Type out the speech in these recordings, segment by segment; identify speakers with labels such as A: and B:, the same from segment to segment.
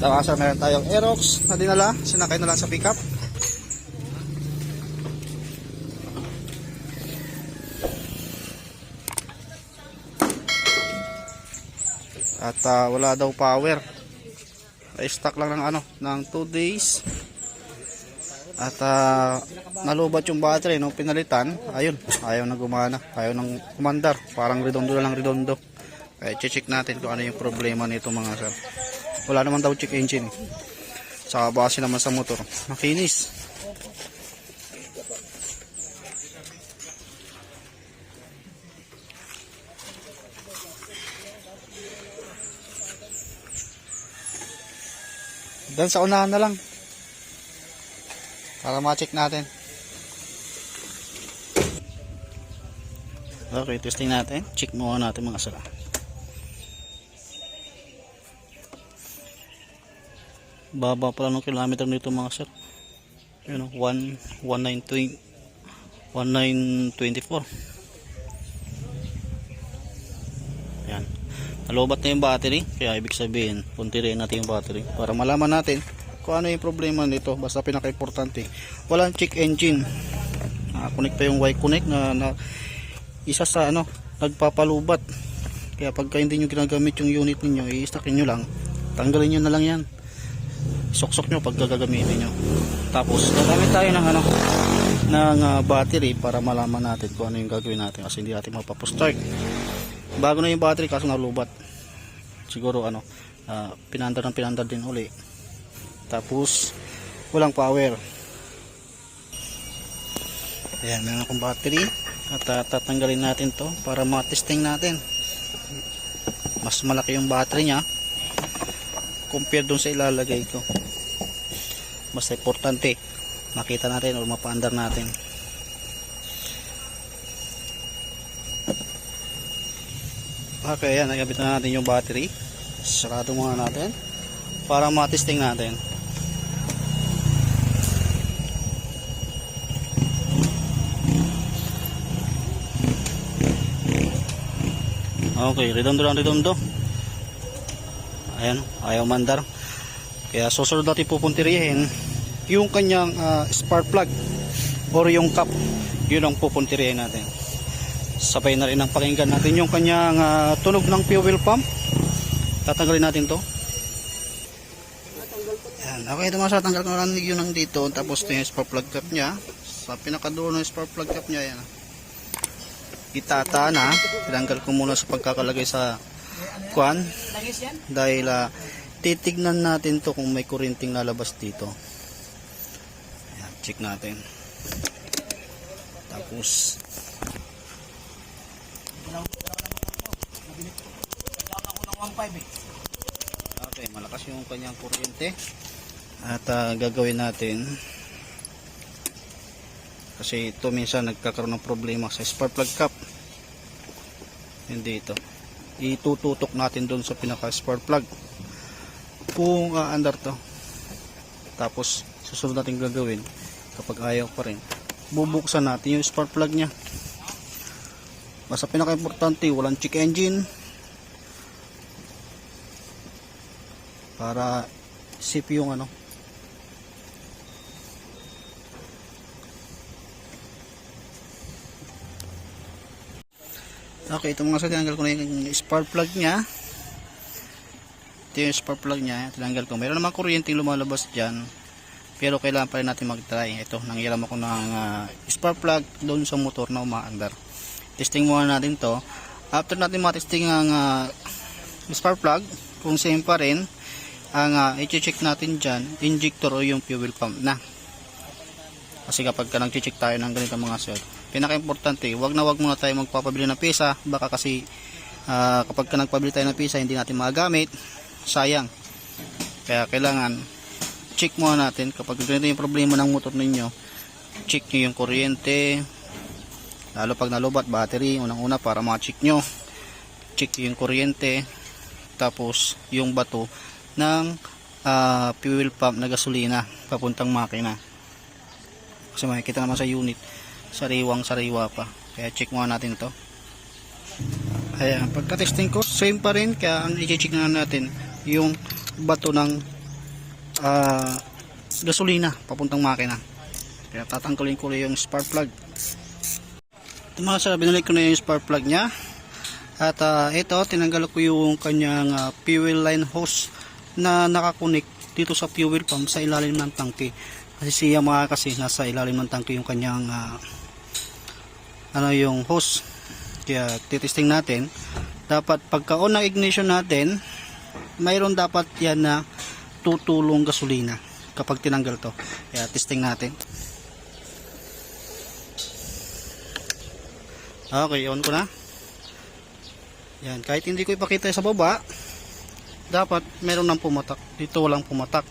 A: Tawasan meron tayong Aerox na dinala. Sinakay na lang sa pickup. At ah, wala daw power. Ay stock lang ng ano, ng 2 days. At ah, nalubat yung battery no pinalitan. Ayun, ayaw na gumana. Ayaw nang kumandar. Parang redondo lang redondo. Kaya check natin kung ano yung problema nito mga sir. Wala naman daw check engine. eh. Saka base naman sa motor. Makinis. Dan sa unahan na lang. Para ma-check natin. Okay, testing natin. Check muna natin mga sala. Baba pala ng kilometer nito mga sir. Yun, oh, 1, 1920, 1924. Yan. Nalobat na yung battery. Kaya ibig sabihin, puntirin natin yung battery. Para malaman natin kung ano yung problema nito. Basta pinaka-importante. Walang check engine. Nakakonect pa yung Y-Connect na, na isa sa ano, nagpapalubat. Kaya pagka hindi nyo ginagamit yung unit ninyo, i-stackin nyo lang. Tanggalin nyo na lang yan. Soksok nyo pag gagamitin nyo. Tapos, gagamit tayo ng ano, ng ah, battery para malaman natin kung ano yung gagawin natin kasi hindi natin mapapostart. Bago na yung battery kaso nalubat. Siguro ano, ah, pinandar ng pinandar din uli. Tapos, walang power. Ayan, meron akong battery. At ah, tatanggalin natin to para matesting natin. Mas malaki yung battery niya compare dun sa ilalagay ko. Mas importante makita natin o mapaandar natin. Okay, yan. Nagabit na natin yung battery. Sarado muna natin para matesting natin. Okay, redondo lang redondo. Ayan, ayaw mandar. Kaya susunod natin pupuntirihin yung kanyang ah, spark plug or yung cap. Yun ang pupuntirihin natin. Sabay na rin ang pakinggan natin yung kanyang ah, tunog ng fuel pump. Tatanggalin natin to. Ayan, okay, ito mga tanggal ko lang yun ang dito. Tapos ito yung spark plug cap niya. Sa pinakadulo ng spark plug cap niya, yan. Itata na. Tinanggal ko muna sa pagkakalagay sa kwan dahil ah, titignan natin to kung may kurinting lalabas dito. Ayan, check natin. Tapos. Okay malakas yung kanyang kuryente. At ah, gagawin natin. Kasi ito minsan nagkakaroon ng problema sa spark plug cap hindi ito itututok natin doon sa pinaka spark plug kung aandar to. Tapos susunod natin gagawin kapag ayaw pa rin bubuksan natin yung spark plug nya basta pinaka importante walang check engine para safe yung ano. Okay, ito mga sa tinanggal ko na yung spark plug niya. Ito yung spark plug niya, tinanggal ko. Meron naman kuryente lumalabas dyan. Pero kailangan pa rin natin mag-try. Ito, nangyaram ako ng ah, spark plug doon sa motor na umaandar. Testing muna natin to. After natin matesting ang ah, spark plug, kung same pa rin, ang uh, i-check natin dyan, injector o yung fuel pump na. Kasi kapag ka nag-check tayo ng ganito mga sir, pinaka-importante, wag na wag muna tayo magpapabili ng pisa, baka kasi ah, kapag ka nagpabili tayo ng pisa, hindi natin magagamit, sayang. Kaya kailangan check muna natin kapag ganito yung problema ng motor ninyo, check nyo yung kuryente, lalo pag nalubat battery, unang-una para ma-check nyo, check yung kuryente, tapos yung bato ng ah, fuel pump na gasolina papuntang makina. Kasi makikita naman sa unit, sariwang sariwa pa. Kaya check muna natin to. Ayan, pagka-testing ko, same pa rin. Kaya ang i-check na natin, yung bato ng ah, gasolina papuntang makina. Kaya tatanggalin ko yung spark plug. Ito mga sir, binalik ko na yung spark plug niya. At ah, ito, tinanggal ko yung kanyang ah, fuel line hose na nakakunik dito sa fuel pump sa ilalim ng tangke. Kasi siya mga kasi nasa ilalim ng tangke yung kanyang ah, ano yung hose. Kaya titesting natin. Dapat pagka on ng ignition natin, mayroon dapat yan na tutulong gasolina kapag tinanggal to. Kaya testing natin. Okay, on ko na. Yan, kahit hindi ko ipakita sa baba, dapat meron nang pumatak. Dito walang pumatak.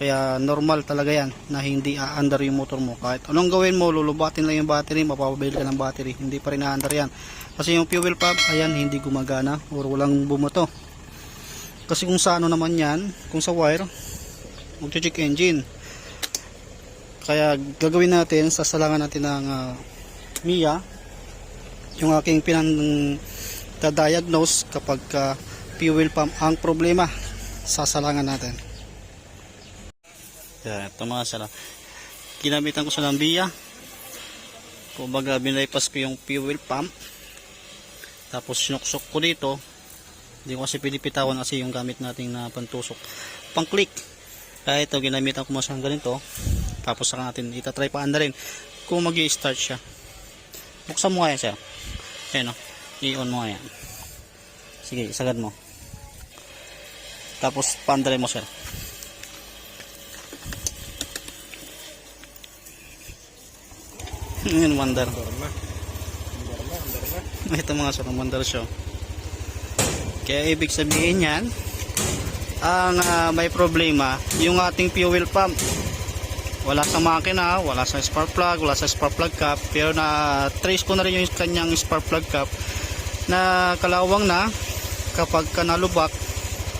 A: Kaya normal talaga yan na hindi aandar yung motor mo. Kahit anong gawin mo, lulubatin lang yung battery, mapapabili ka ng battery. Hindi pa rin aandar yan. Kasi yung fuel pump, ayan, hindi gumagana or walang bumato. Kasi kung sa ano naman yan, kung sa wire, magche-check engine. Kaya gagawin natin, sasalangan natin ng ah, Mia, yung aking pinang diagnose kapag ka fuel pump ang problema. Sasalangan natin. Yan ito mga sala. Ginamitan ko sa lambiya kumbaga binaypas ko yung fuel pump. Tapos sinuksok ko dito hindi ko kasi pinipitawan kasi yung gamit natin na pantusok pang click kaya ito ginamitan ko mas ganito tapos saka natin itatry pa rin kung mag start siya buksan mo nga yan siya Ayan o. I-on mo nga yan. Sige, isagad mo. Tapos, pandre mo sir. Ayan, mandar. Ito mga sir, mandar siya. Kaya ibig sabihin yan, ang ah, may problema, yung ating fuel pump. Wala sa makina, wala sa spark plug, wala sa spark plug cap, pero na trace ko na rin yung kanyang spark plug cap na kalawang na kapag ka nalubak,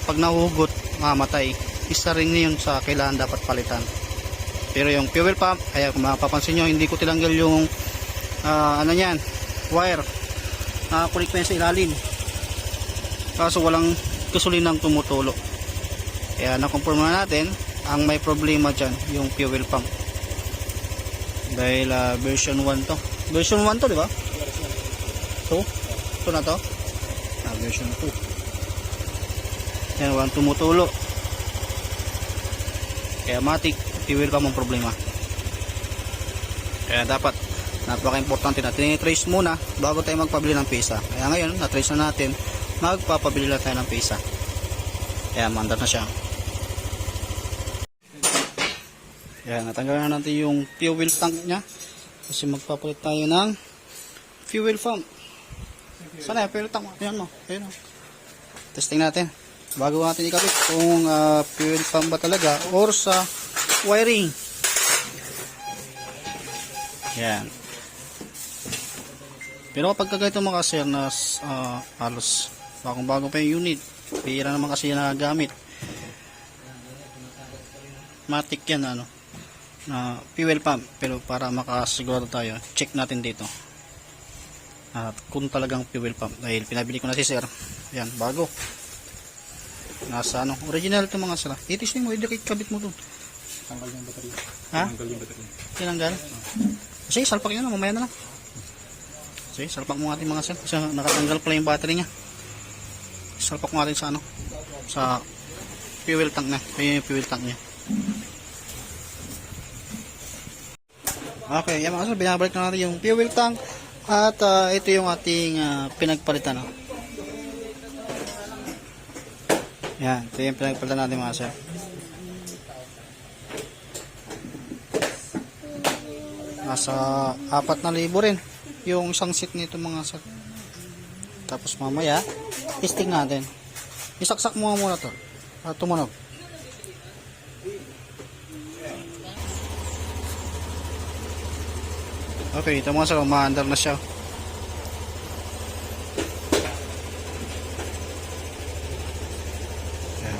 A: pag nahugot, mamatay. Isa rin yun sa kailangan dapat palitan. Pero yung fuel pump, kaya kung mapapansin nyo, hindi ko tinanggal yung ah, ano yan, wire. Nakakulik pa yan sa ilalim. Kaso walang gasolinang tumutulo. Kaya na-confirm na natin, ang may problema dyan, yung fuel pump. Dahil ah, version 1 to. Version 1 to, di ba? 2? 2 na to? Ah, version 2. Yan, walang tumutulo. Kaya matik, fuel pump ang problema. Kaya dapat, napaka-importante na tinitrace muna bago tayo magpabili ng pisa. Kaya ngayon, na-trace na natin, magpapabili na tayo ng pisa. Kaya mandar na siya. Yan, natanggal na natin yung fuel tank niya. Kasi magpapalit tayo ng fuel pump. Sana yung fuel tank. Ayan mo. Ayan mo. Testing natin. Bago natin ikabit kung ah, fuel pump ba talaga or sa wiring. Yan. Pero kapag kagaya mga sir na ah, halos bagong bago pa yung unit, pira naman kasi yung nagagamit. Matic yan ano. Na fuel pump. Pero para makasigurado tayo check natin dito. At kung talagang fuel pump. Dahil pinabili ko na si sir. Yan bago. Nasa ano original to mga sila itisting mo idikit kabit mo dun.
B: Tanggal yung baterya.
A: ha?
B: Tanggal yung baterya.
A: tinanggal? Sige salpak yun mamaya na lang. Sige salpak mo natin mga sir. Kasi nakatanggal pala yung battery nya salpak natin sa ano sa fuel tank na kaya yung fuel tank nya Okay, yan mga sir, binabalik na natin yung fuel tank at ah, ito yung ating ah, pinagpalitan. No? Yan, ito yung pinagpalitan natin mga sir. Nasa 4,000 rin yung isang seat nito mga sir. Tapos mamaya, testing natin. Isaksak mo muna to. At tumunog. Okay, ito mga sir, umaandar na siya. Ayan.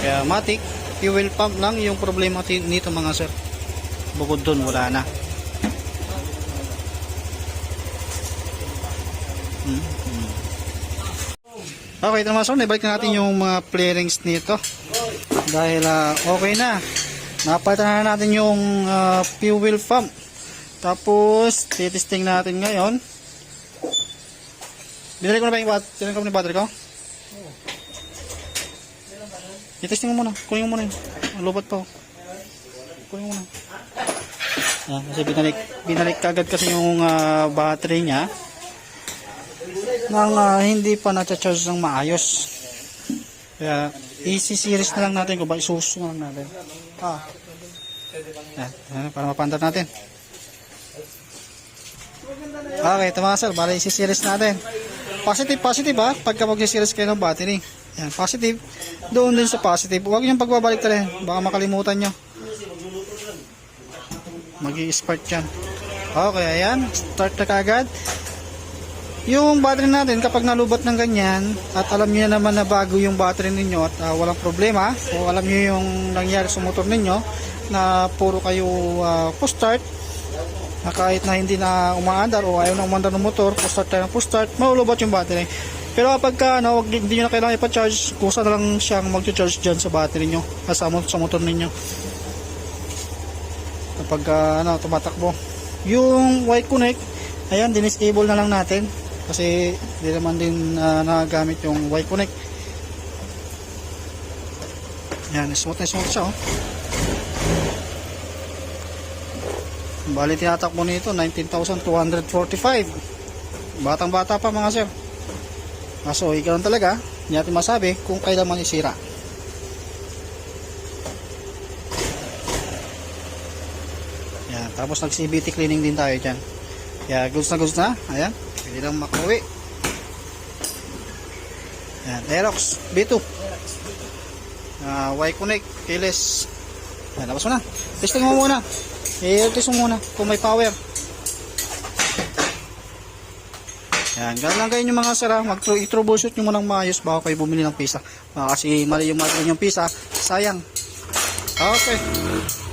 A: Kaya matik, fuel pump lang yung problema nito mga sir. Bukod dun, wala na. Okay, ito naman sir, nabalik na natin yung mga flarings nito. Dahil ah, okay na. Napalitan na natin yung ah, fuel pump. Tapos, titesting natin ngayon. Binalik ko na ba yung bat- binalik ko na yung battery ko? Itesting mo muna. Kunin mo muna yun. Lubat pa. oh. Kunin mo muna. Ah, kasi binalik, binalik kagad kasi yung ah, battery niya nang ah, hindi pa na-charge ng maayos. Kaya, isi-series na lang natin kung ba isuso na lang natin. Ah. Yan, para mapandar natin. Okay, ito mga sir, bala isi-series natin. Positive, positive ha, pagka mag-series kayo ng battery. Yan, positive. Doon din sa positive. Huwag yung pagbabalik talaga. Baka makalimutan nyo. Mag-i-spark yan. Okay, ayan. Start na kagad. Yung battery natin, kapag nalubat ng ganyan, at alam niyo naman na bago yung battery ninyo at ah, walang problema, o alam niyo yung nangyari sa motor ninyo, na puro kayo uh, push-start, na kahit na hindi na umaandar o ayaw na umandar ng motor, push-start tayo ng push-start, maulubat yung battery. Pero kapag ka, ano, wag- hindi nyo na kailangan ipa-charge, kusa na lang siyang mag-charge dyan sa battery nyo, ah, sa, mo- sa motor ninyo. Kapag ah, ano, tumatakbo. Yung Y-Connect, ayan, dinisable na lang natin. Kasi hindi naman din ah, nagagamit yung Y-Connect. Ayan, smooth na smooth siya, oh. Bali tinatakbo nito 19,245. Batang bata pa mga sir. Kaso ikaw talaga, hindi natin masabi kung kailan man isira. Yan, tapos nag CBT cleaning din tayo dyan. Kaya goods na goods na. Ayan, pwede lang makuwi. Yan, Aerox B2. Uh, Y-Connect, keyless. Yan, labas mo na. Testing mo muna. I-test mo muna kung may power. Yan, ganun lang kayo yung mga sara. Mag-troubleshoot nyo muna ng maayos bago kayo bumili ng pisa. Baka kasi mali yung mali yung pisa, sayang. Okay.